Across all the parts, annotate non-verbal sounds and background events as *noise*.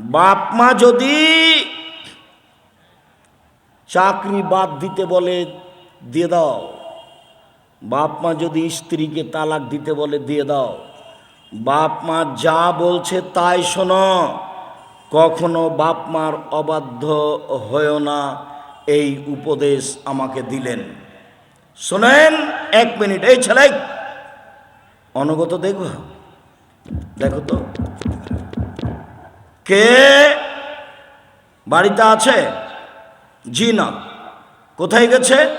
বাপ মা যদি চাকরি বাদ দিতে বলে, দিয়ে দাও। বাপ মা যদি স্ত্রীকে তালাক দিতে বলে, দিয়ে দাও। বাপ মা যা বলছে তাই শোনো। কখনো বাপ মার অবাধ্য হয়েও না, এই উপদেশ আমাকে দিলেন। শোনেন, এক মিনিট। এই ছেলে অনগত দেখো। দেখো তো। কে বাড়িতে আছে? জি না। কোথায় গেছে?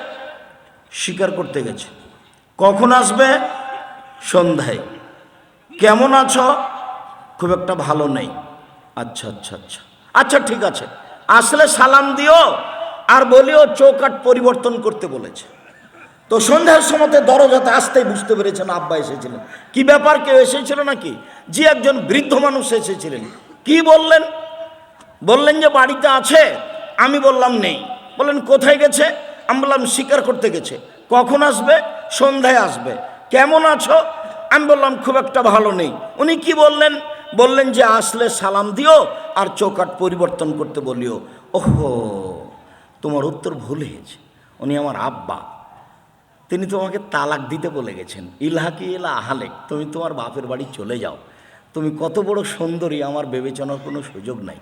শিকার করতে গেছে। কখন আসবে? সন্ধ্যায়। কেমন আছো? খুব একটা ভালো নেই। আচ্ছা আচ্ছা আচ্ছা। আচ্ছা ঠিক আছে। আসলে সালাম দিও, আর বলিও চৌকাট পরিবর্তন করতে বলেছে। তো সন্ধ্যার সময়তে দরজাতে আসতেই বুঝতে পেরেছেন আব্বা এসেছিলেন। কি ব্যাপার, কেউ এসেছিল নাকি? যে একজন বৃদ্ধ মানুষ এসেছিলেন। কি বললেন? বললেন যে বাড়িতে আছে? আমি বললাম নেই। বললেন, কোথায় গেছে? আমি বললাম, শিকার করতে গেছে। কখন আসবে? সন্ধ্যায় আসবে। কেমন আছো? আমি বললাম, খুব একটা ভালো নেই। উনি কি বললেন? বললেন যে, আসলে সালাম দিও আর চৌকাট পরিবর্তন করতে বলিও। ওহো, তোমার উত্তর ভুল হয়েছে। উনি আমার আব্বা। তিনি তোমাকে তালাক দিতে বলে গেছেন। ইলহাকি ইলা আহালেক, তুমি তোমার বাপের বাড়ি চলে যাও। তুমি কত বড় সুন্দরী, আমার বিবেচনার কোনো সুযোগ নাই।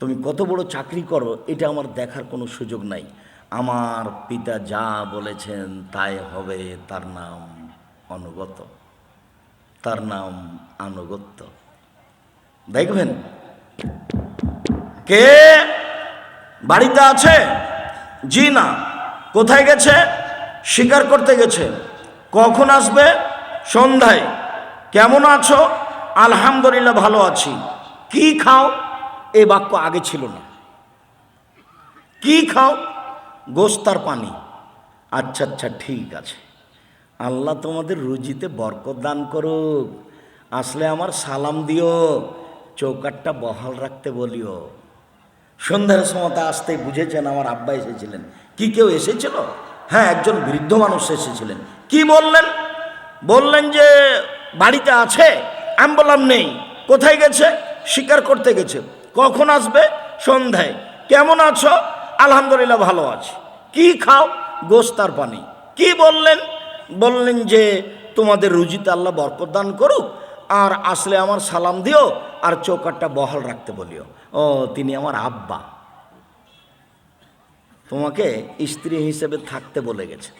তুমি কত বড় চাকরি করো, এটা আমার দেখার কোনো সুযোগ নাই। আমার পিতা যা বলেছেন, তাই হবে, তার নাম অনুগত। তার নাম আনুগত্য। দেখবেন? কে বাড়িতে আছে? জি না। কোথায় গেছে? শিকার করতে গেছে। কখন আসবে? সন্ধ্যায়। কেমন আছো? আলহামদুলিল্লাহ ভালো আছি। কি খাও? এই বাক্য আগে ছিল না। কি খাও? গোস্তার পানি। আচ্ছা আচ্ছা ঠিক আছে। আল্লাহ তোমাদের রুজিতে বরকত দান করুক। আসলে আমার সালাম দিও। চৌকাটটা বহাল রাখতে বলিও। সন্ধ্যার সময়তে আসতেই বুঝেছেন আমার আব্বা এসেছিলেন। কি কেউ এসেছিল? হ্যাঁ একজন বৃদ্ধ মানুষ এসেছিলেন। কি বললেন? বললেন যে, বাড়িতে আছে? আমি বললাম, নেই। কোথায় গেছে? শিকার করতে গেছে। কখন আসবে? সন্ধ্যায়। কেমন আছো? আলহামদুলিল্লাহ, ভালো আছি। কি খাও? গোস্তার পানি। কি বললেন? বললেন যে, তোমাদের রুজিতে আল্লাহ বরকত দান করুক, আর আসলে আমার সালাম দিও, আর চৌকাটটা বহাল রাখতে বলিও। ও, তিনি আমার আব্বা। তোমাকে স্ত্রী হিসেবে থাকতে বলে গেছে।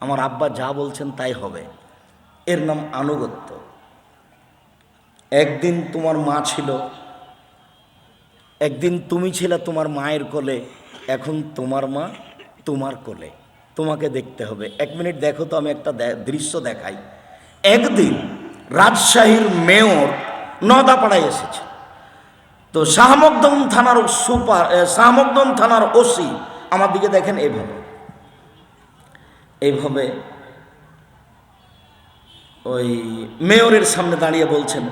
আমার আব্বা যা বলছেন তাই হবে। এর নাম আনুগত্য। একদিন তোমার মা ছিল, একদিন তুমি ছিলে তোমার মায়ের কোলে, এখন তোমার মা তোমার কোলে। তোমাকে দেখতে হবে। এক মিনিট দেখো তো, আমি একটা দৃশ্য দেখাই। একদিন রাজশাহীর মেয়র নদাপাড়ায় এসেছে। তো শাহমকদম থানার সুপার শাহমকদম থানার ওসি আমার দিকে দেখেন এইভাবে এইভাবে ওই মেয়রের সামনে দাঁড়িয়ে বলছেন,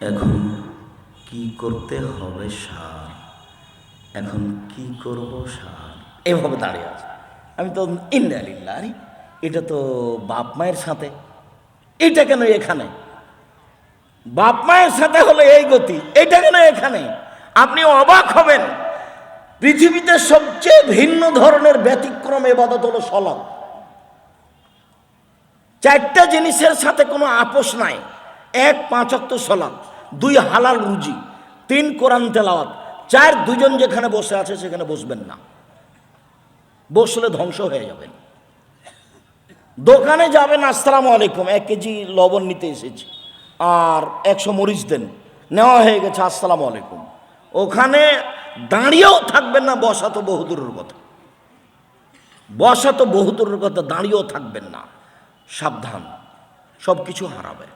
এখন কি করতে হবে সার এখন কি করব সার এভাবে দাঁড়িয়ে আছে। আমি তো ইন্দালিল্লা এটা তো বাপ মায়ের সাথে। এটা কেন এখানে? বাপ মায়ের সাথে হলো এই গতি, এটা কেন এখানে? আপনি অবাক হবেন। পৃথিবীতে সবচেয়ে ভিন্ন ধরনের ব্যতিক্রম এবাদত হলো সলাপ চারটা জিনিসের সাথে কোনো আপোষ নাই। এক পাঁচক্ত সলাপ দুই হালাল রুজি, তিন কোরআন তেলাওয়াত, চার দুজন যেখানে বসে আছে সেখানে বসবেন না। বসলে ধ্বংস হয়ে যাবেন। দোকানে যাবেন, আসসালামু আলাইকুম, এক কেজি লবণ নিতে এসেছি। আর একশো মরিচ দেন। নেওয়া হয়ে গেছে, আসসালামু আলাইকুম। ওখানে দাঁড়িয়েও থাকবেন না, বসা তো বহুদূরের কথা। বসা তো বহুদূরের কথা, দাঁড়িয়েও থাকবেন না। সাবধান সব কিছু হারাবে।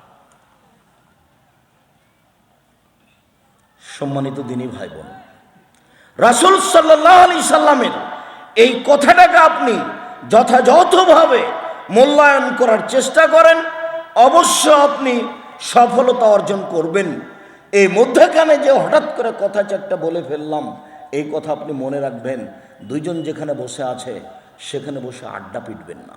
সম্মানিত দিনী ভাই বোন রাসুল সাল্লাহ আলি সাল্লামের এই কথাটাকে আপনি যথাযথভাবে মূল্যায়ন করার চেষ্টা করেন। অবশ্য আপনি সফলতা অর্জন করবেন। এই মধ্যখানে যে হঠাৎ করে কথা চারটা বলে ফেললাম, এই কথা আপনি মনে রাখবেন, দুইজন যেখানে বসে আছে, সেখানে বসে আড্ডা পিটবেন না।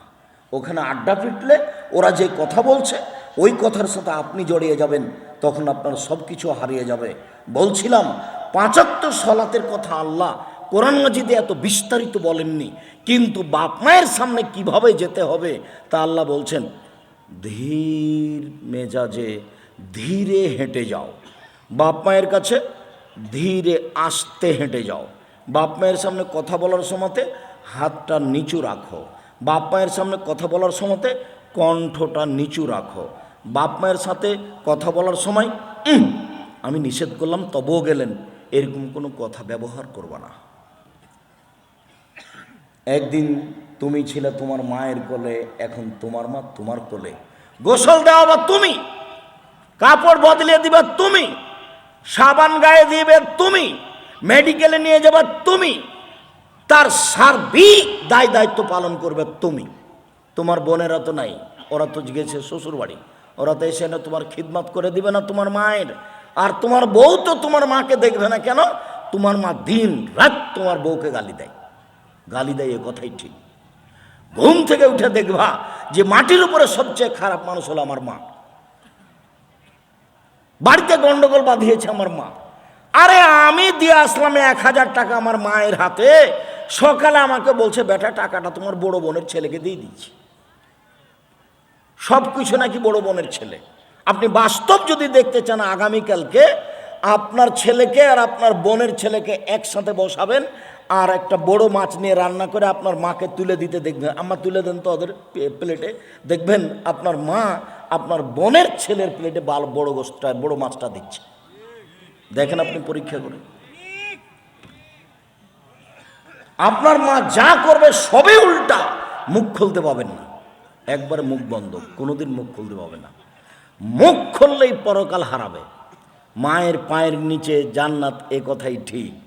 ওখানে আড্ডা পিটলে ওরা যে কথা বলছে, ওই কথার সাথে আপনি জড়িয়ে যাবেন, তখন আপনার সব কিছু হারিয়ে যাবে। বলছিলাম, পাঁচাত্তর সলাতের কথা আল্লাহ কোরআন মাজিদে এত বিস্তারিত বলেননি, কিন্তু বাপ মায়ের সামনে কীভাবে যেতে হবে, তা আল্লাহ বলছেন ধীর মেজাজে ধীরে হেঁটে যাও। বাপ মায়ের কাছে ধীরে আস্তে হেঁটে যাও। বাপ মায়ের সামনে কথা বলার সময়তে হাতটা নিচু রাখো। বাপ মায়ের সামনে কথা বলার সময়তে কণ্ঠটা নিচু রাখো। বাপ মায়ের সাথে কথা বলার সময় আমি নিষেধ করলাম, তবুও গেলেন। এরকম কোনো কথা ব্যবহার করবা না। একদিন তুমি ছিলে তোমার মায়ের কোলে, এখন তোমার মা তোমার কোলে। গোসল দেওয়া বা তুমি। কাপড় বদলে দিবে তুমি। সাবান গায়ে দিবে তুমি। মেডিকেলে নিয়ে যাবে তুমি। তার সার্বিক দায় দায়িত্ব পালন করবে তুমি। তোমার বোনেরা তো নাই, ওরা তো গেছে শ্বশুর বাড়ি ওরা তো এসে না তোমার খিদমত করে দিবে না তোমার মায়ের। আর তোমার বউ তো তোমার মাকে দেখবে না কেন? তোমার মা দিন রাত তোমার বউকে গালি দেয়। গালি দেয় এ কথাই ঠিক। ঘুম থেকে উঠে দেখবা যে মাটির উপরে সবচেয়ে খারাপ মানুষ হলো আমার মা। বাড়িতে গন্ডগোল বাঁধিয়েছে আমার মা। আরে আমি দিয়ে আসলাম এক হাজার টাকা আমার মায়ের হাতে। সকালে আমাকে বলছে, বেটা, টাকাটা তোমার বড় বোনের ছেলেকে দিয়ে দিচ্ছি সব কিছু নাকি বড় বোনের ছেলে। আপনি বাস্তব যদি দেখতে চান আগামীকালকে, আপনার ছেলেকে আর আপনার বোনের ছেলেকে একসাথে বসাবেন আর একটা বড় মাছ নিয়ে রান্না করে আপনার মাকে তুলে দিতে দেখবেন। আমার তুলে দেন তো ওদের প্লেটে দেখবেন আপনার মা আপনার বোনের ছেলের প্লেটে বাল বড় গোষ্ঠটা, বড় মাছটা দিচ্ছে। দেখেন আপনি পরীক্ষা করে। আপনার মা যা করবে সবে উল্টা। মুখ খুলতে পাবেন না। একবারে মুখ বন্ধ। কোনোদিন মুখ খুলতে পাবে না। মুখ খুললেই পরকাল হারাবে। মায়ের পায়ের নিচে জান্নাত এ কথাই ঠিক।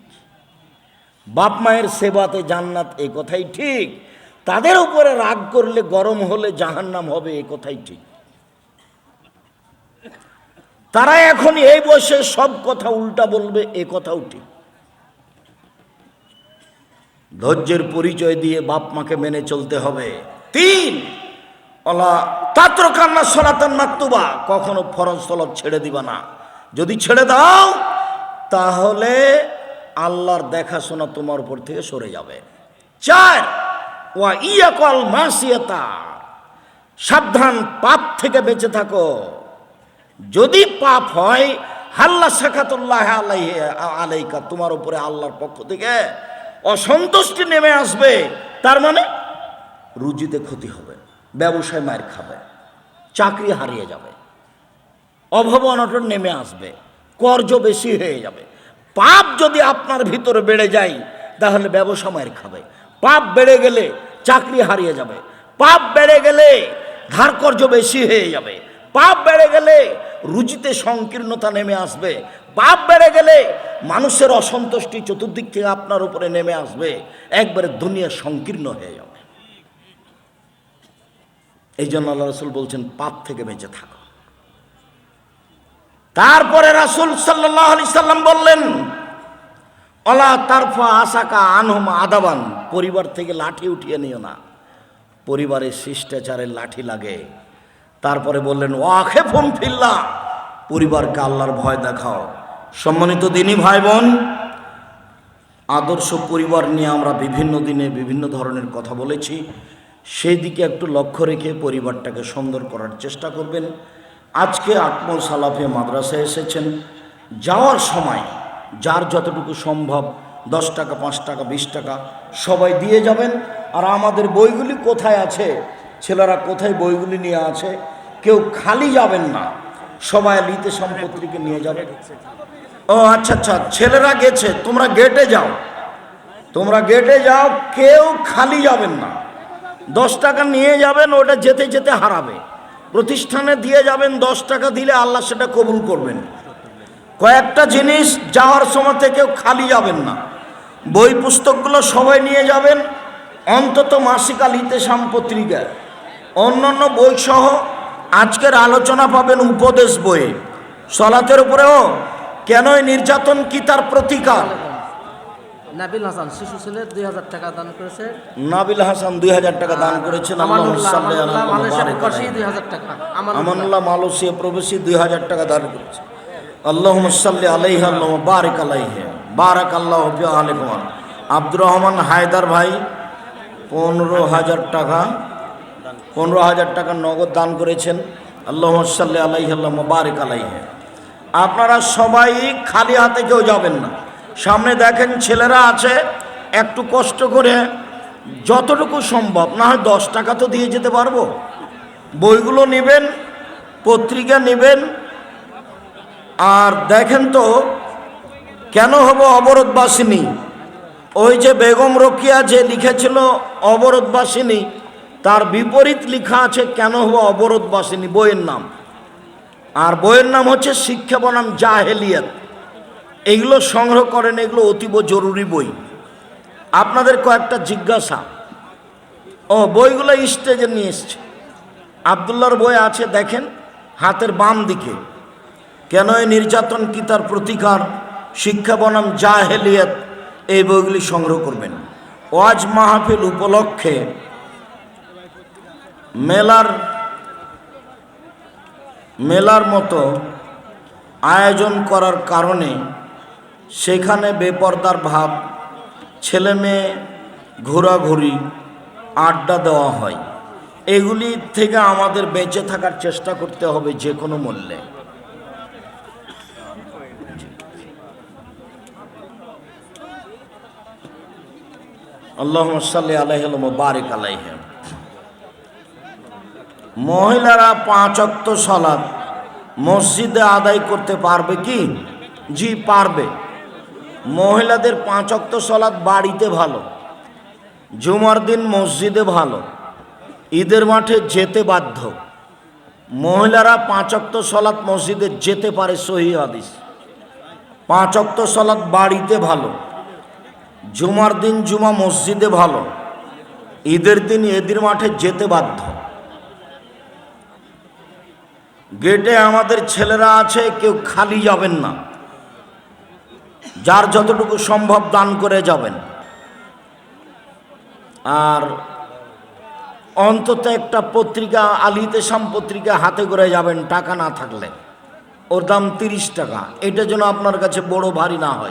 বাপ মায়ের সেবাতে জান্নাত এ কথাই ঠিক। তাদের উপরে রাগ করলে গরম হলে জাহান্নাম হবে এ কথাই ঠিক। তারা এখন এই বয়সে সব কথা উল্টা বলবে, এ কথাও ঠিক। ধৈর্যের পরিচয় দিয়ে বাপ মাকে মেনে চলতে হবে। তিন, অলা তাত্র কান্না সনাতন মাকতুবা, কখনো ফরজ সলব ছেড়ে দিবা না। যদি ছেড়ে দাও, তাহলে আল্লাহর দেখাশোনা তোমার উপর থেকে সরে যাবে। চার, ওয়া ইয়াকল মাসিয়াতা, সাবধান পাপ থেকে বেঁচে থাকো। যদি পাপ হয়, হাল্লা শাখাতুল্লাহ আলাই আলাইকা, তোমার উপরে আল্লাহর পক্ষ থেকে অসন্তুষ্টি নেমে আসবে। তার মানে রুজিতে ক্ষতি হবে, ব্যবসায় মায়ের খাবে, চাকরি হারিয়ে যাবে অভাব অনটন নেমে আসবে, কর্জ বেশি হয়ে যাবে। পাপ যদি আপনার ভিতরে বেড়ে যায়, তাহলে ব্যবসা মায়ের খাবে। পাপ বেড়ে গেলে চাকরি হারিয়ে যাবে। পাপ বেড়ে গেলে ধার কর্জ বেশি হয়ে যাবে। পাপ বেড়ে গেলে রুজিতে সংকীর্ণতা নেমে আসবে। পাপ বেড়ে গেলে মানুষের অসন্তুষ্টি চতুর্দিক থেকে আপনার উপরে নেমে আসবে। একবারে দুনিয়া সংকীর্ণ হয়ে যাবে। এই জন্য আল্লাহ রসুল বলছেন, পাপ থেকে বেঁচে থাকো। তারপরে রাসুল সাল্লাম বললেন, অলা তারফা আশাকা আনহম আদাবান। পরিবার থেকে লাঠি উঠিয়ে নিও না। পরিবারের শিষ্টাচারের লাঠি লাগে। তারপরে বললেন ও আখে ফোন ফিল্লা পরিবারকে আল্লাহর ভয় দেখাও। সম্মানিত দিনী ভাই বোন আদর্শ পরিবার নিয়ে আমরা বিভিন্ন দিনে বিভিন্ন ধরনের কথা বলেছি। সেই দিকে একটু লক্ষ্য রেখে পরিবারটাকে সুন্দর করার চেষ্টা করবেন। আজকে আত্মল সালাফে মাদ্রাসায় এসেছেন। যাওয়ার সময় যার যতটুকু সম্ভব, দশ টাকা, পাঁচ টাকা, বিশ টাকা, সবাই দিয়ে যাবেন। আর আমাদের বইগুলি কোথায় আছে? ছেলেরা কোথায় বইগুলি নিয়ে আছে? কেউ খালি যাবেন না। সবাই লিতে সম্পত্তিকে নিয়ে যাবে। ও আচ্ছা আচ্ছা ছেলেরা গেছে, তোমরা গেটে যাও। তোমরা গেটে যাও, কেউ খালি যাবেন না। দশ টাকা নিয়ে যাবেন, ওটা যেতে যেতে হারাবে। প্রতিষ্ঠানে দিয়ে যাবেন দশ টাকা দিলে আল্লাহ সেটা কবুল করবেন। কয়েকটা জিনিস যাওয়ার সময় কেউ খালি যাবেন না। বই পুস্তকগুলো সবাই নিয়ে যাবেন, অন্তত মাসিকাল হিতেশাম পত্রিকা। অন্যান্য বই সহ আজকের আলোচনা পাবেন উপদেশ বইয়ে। সলাতের উপরেও কেন এই নির্যাতন কি তার প্রতিকার? নাবিল হাসান শিশু ছেলে দুই হাজার টাকা দান করেছে। নাবিল হাসান দুই হাজার টাকা দান করেছেন। আমানুল্লাহ মালয়েশিয়া প্রবাসী দুই হাজার টাকা দান করেছে। আল্লাহুম্মা সাল্লি আলাইহি আল্লাহুম্মা বারিক আলাইহি। বারাক আল্লাহু ফি আলাইকুম আব্দুর রহমান হায়দার ভাই পনেরো হাজার টাকা পনেরো হাজার টাকা নগদ দান করেছেন। আল্লাহ সাল্লি আলাইহি আল্লাহ বারিক আলাইহি। আপনারা সবাই খালি হাতে কেউ যাবেন না। সামনে দেখেন ছেলেরা আছে, একটু কষ্ট করে যতটুকু সম্ভব, না হয় দশ টাকা তো দিয়ে যেতে পারব। বইগুলো নেবেন, পত্রিকা নেবেন। আর দেখেন তো, কেন হব অবরোধবাসিনী? ওই যে বেগম রকিয়া যে লিখেছিল অবরোধবাসিনী, তার বিপরীত লেখা আছে, কেন হব অবরোধবাসিনী, বইয়ের নাম। আর বইয়ের নাম হচ্ছে শিক্ষা বনাম জাহেলিয়াত। এগুলো সংগ্রহ করেন, এগুলো অতীব জরুরি বই। আপনাদের কয়েকটা জিজ্ঞাসা। ও, বইগুলো স্টেজে নিয়ে এসছে। আবদুল্লার বই আছে, দেখেন, হাতের বাম দিকে। কেন এই নির্যাতন কি তার প্রতিকার? শিক্ষা বনাম জাহেলিয়াত, এই বইগুলি সংগ্রহ করবেন। ওয়াজ মাহফিল উপলক্ষে মেলার মেলার মতো আয়োজন করার কারণে সেখানে বেপর্দার ভাব, ছেলে মেয়ে ঘোরাঘুরি, আড্ডা দেওয়া হয়। এগুলি থেকে আমাদের বেঁচে থাকার চেষ্টা করতে হবে যে কোনো মূল্যে। আল্লাহ সাল্লি আলাইহ বারিক আলাইহ মহিলারা পাঁচ অক্ত সলাদ মসজিদে আদায় করতে পারবে কি? জি, পারবে। মহিলাদের পাঁচ অক্ত সলাদ বাড়িতে ভালো, জুমার দিন মসজিদে ভালো, ঈদের মাঠে যেতে বাধ্য। মহিলারা পাঁচ অক্ত সলাৎ মসজিদে যেতে পারে সহি হাদিস। পাঁচ অক্ত সলাৎ বাড়িতে ভালো, জুমার দিন জুমা মসজিদে ভালো, ঈদের দিন ঈদের মাঠে যেতে বাধ্য। গেটে আমাদের ছেলেরা আছে, কেউ খালি যাবেন না। যার যতটুকু সম্ভব দান করে যাবেন। আর অন্তত একটা পত্রিকা, আলিতে সাম পত্রিকা হাতে করে যাবেন টাকা না থাকলে। ওর দাম তিরিশ টাকা। এটা যেন আপনার কাছে বড় ভারী না হয়।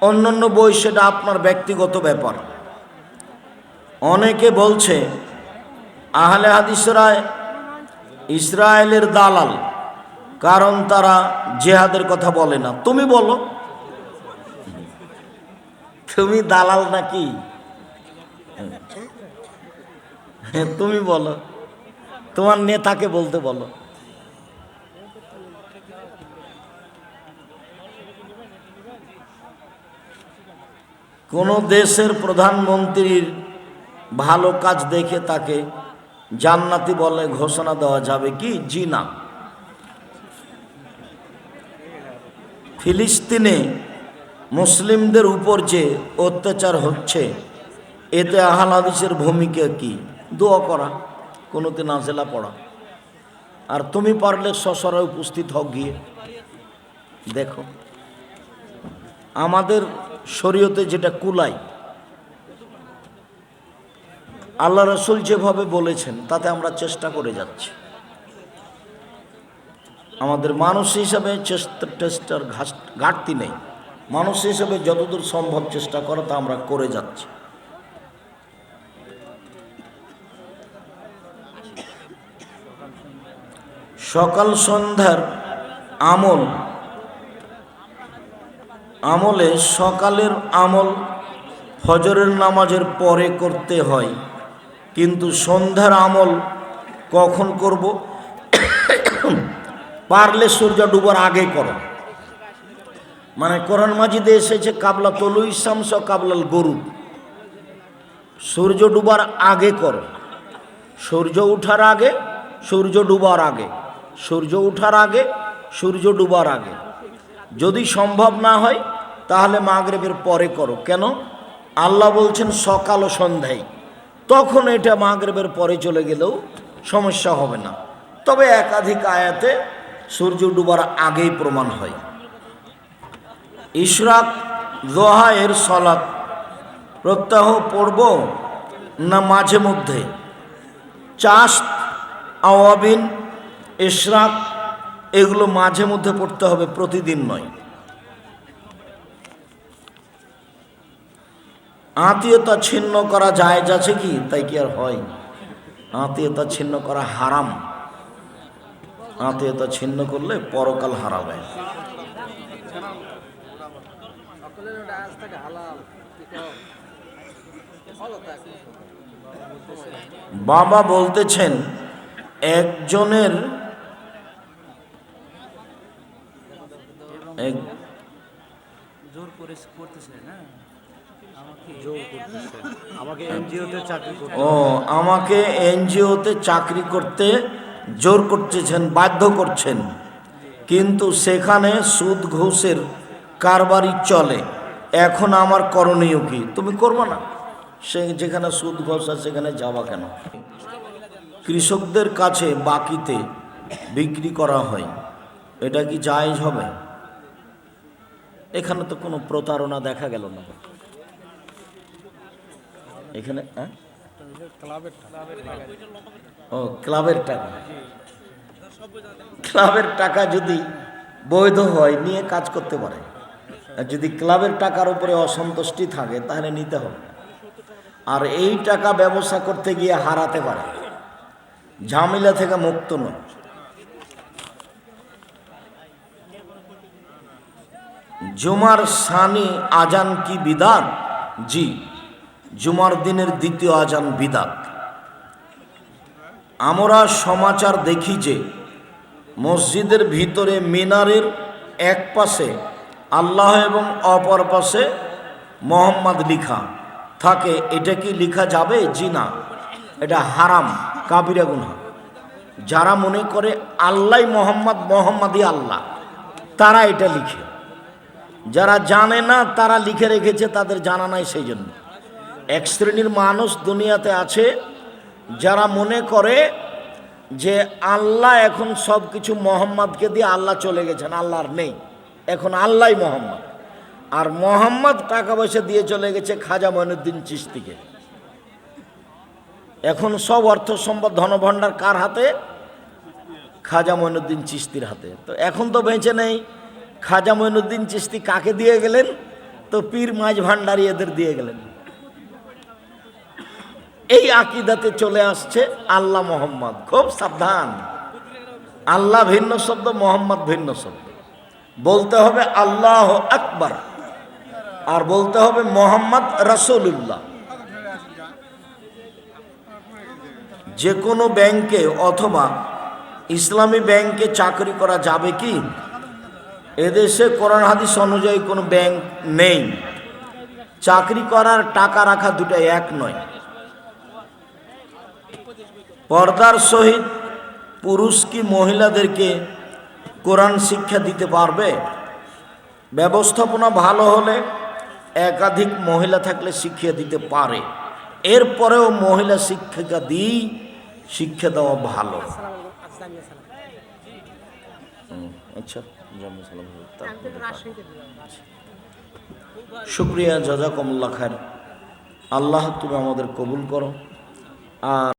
অন্যান্য বই সেটা আপনার ব্যক্তিগত ব্যাপার। অনেকে বলছে, আহলে হাদিসরায় ইসরায়েলের দালাল, কারণ তারা জেহাদের কথা বলে না। তুমি বলো। তুমি দালাল নাকি? তুমি বলো। তোমার নেতাকে বলতে বলো। কোনো দেশের প্রধানমন্ত্রীর ভালো কাজ দেখে তাকে জান্নাতি বলে ঘোষণা দেওয়া যাবে কি? জি না। ফিলিস্তিনে মুসলিমদের উপর যে অত্যাচার হচ্ছে, এতে আহাল হাদিসের ভূমিকা কি? দোয়া করা কোনোতে নাজেলা পড়া। আর তুমি পারলে সসরা উপস্থিত হও গিয়ে। দেখো, আমাদের শরীয়তে যেটা কুলাই, আল্লাহ রসুল যেভাবে বলেছেন, তাতে আমরা চেষ্টা করে যাচ্ছি। আমাদের মানুষ হিসাবে চেষ্টা, টেস্টার ঘাটতি নেই। মানুষ হিসাবে যতদূর সম্ভব চেষ্টা করা তা আমরা করে যাচ্ছি। সকাল সন্ধ্যার আমল, আমলে সকালের আমল ফজরের নামাজের পরে করতে হয়, কিন্তু সন্ধ্যার আমল কখন করব? *coughs* পারলে সূর্য ডুবার আগে করো। মানে কোরআন মাজিদে এসেছে কাবলা তলুই শামস কাবলাল গরু সূর্য ডুবার আগে করো। সূর্য উঠার আগে, সূর্য ডুবার আগে। সূর্য উঠার আগে, সূর্য ডুবার আগে। যদি সম্ভব না হয়, তাহলে মাগরেবের পরে করো। কেন? আল্লাহ বলছেন সকাল ও সন্ধ্যায়। তখন এটা মাগরেবের পরে চলে গেলেও সমস্যা হবে না। তবে একাধিক আয়াতে সূর্য ডুবার আগেই প্রমাণ হয়। ইশরাক, দোহা, এর সলাৎ। প্রত্যাহ পড়ব না মাঝে মধ্যে। চাষ, আওয়াবিন, ইশরাক, এগুলো মাঝে মধ্যে পড়তে হবে, প্রতিদিন নয়। আত্মীয়তা ছিন্ন করা যায় যাচ্ছে কি? তাই কি আর হয়? আত্মীয়তা ছিন্ন করা হারাম। আত্মীয়তা ছিন্ন করলে পরকাল হারাবে সকলের ওটা আজ থেকে হালাল কি কও? ভালো থাক। বাবা বলতেছেন একজনের এক জোর করে করতেছে না? আমাকে আমাকে এনজিওতে চাকরি করতে ও আমাকে এনজিওতে চাকরি করতে জোর করতেছেন বাধ্য করছেন। কিন্তু সেখানে সুদ ঘুষের কারবারই চলে। এখন আমার করণীয় কি? তুমি করবে না? সে যেখানে সুদ ঘোষ সেখানে যাওয়া কেন? কৃষকদের কাছে বাকিতে বিক্রি করা হয়, এটা কি জায়েজ হবে? এখানে তো কোনো প্রতারণা দেখা গেল না। এখানে হ্যাঁ? ও, ক্লাবের টাকা। ক্লাবের টাকা যদি বৈধ হয়, নিয়ে কাজ করতে পারে। আর যদি ক্লাবের টাকার উপরে অসন্তুষ্টি থাকে, তাহলে নিতে হবে। আর এই টাকা ব্যবসা করতে গিয়ে হারাতে পারে। ঝামেলা থেকে মুক্ত নয়। জুমার সানি আজান কি বিদাত? জি, জুমার দিনের দ্বিতীয় আজান বিদাত। আমরা সমাচার দেখি যে, মসজিদের ভিতরে মিনারের এক পাশে আল্লাহ এবং অপর পাশে মোহাম্মদ লিখা। থাকে, এটা কি লিখা যাবে? জি না। এটা হারাম কাবিরা গুনা যারা মনে করে আল্লাহ মোহাম্মদ, মোহাম্মদই আল্লাহ, তারা এটা লিখে। যারা জানে না, তারা লিখে রেখেছে, তাদের জানা নাই সেই জন্য এক শ্রেণির মানুষ দুনিয়াতে আছে, যারা মনে করে যে আল্লাহ এখন সব কিছু মোহাম্মদকে দিয়ে আল্লাহ চলে গেছেন, আল্লাহর নেই। এখন আল্লাহ মোহাম্মদ। আর মোহাম্মদ টাকা পয়সা দিয়ে চলে গেছে খাজা মঈনুদ্দিন চিস্তিকে এখন সব অর্থ সম্পদ ধনভাণ্ডার কার হাতে? খাজা মঈনুদ্দিন চিস্তির হাতে। তো এখন তো বেঁচে নেই। খাজা মঈনুদ্দিন চিস্তি কাকে দিয়ে গেলেন? তো পীর মাঝ ভান্ডারি এদের দিয়ে গেলেন। এই আকিদাতে চলে আসছে আল্লাহ মোহাম্মদ। খুব সাবধান। আল্লাহ ভিন্ন শব্দ, মোহাম্মদ ভিন্ন শব্দ। বলতে হবে আল্লাহ আকবার। আর বলতে হবে মোহাম্মদ রসুল্লাহ যে কোনো ব্যাংকে অথবা ইসলামী ব্যাংকে চাকরি করা যাবে কি? এদেশে কোরআন হাদিস অনুযায়ী কোনো ব্যাংক নেই। চাকরি করার টাকা রাখা দুটো এক নয়। পর্দার সহিত পুরুষ কি মহিলাদেরকে কোরআন শিক্ষা দিতে পারবে? ব্যবস্থাপনা ভালো হলে একাধিক মহিলা থাকলে শিক্ষা দিতে পারে। এরপরেও মহিলা শিক্ষিকা দিয়েই শিক্ষা দেওয়া ভালো। আচ্ছা শুক্রিয়া জাজাকমুল্লা খান আল্লাহ তুমি আমাদের কবুল করো। আর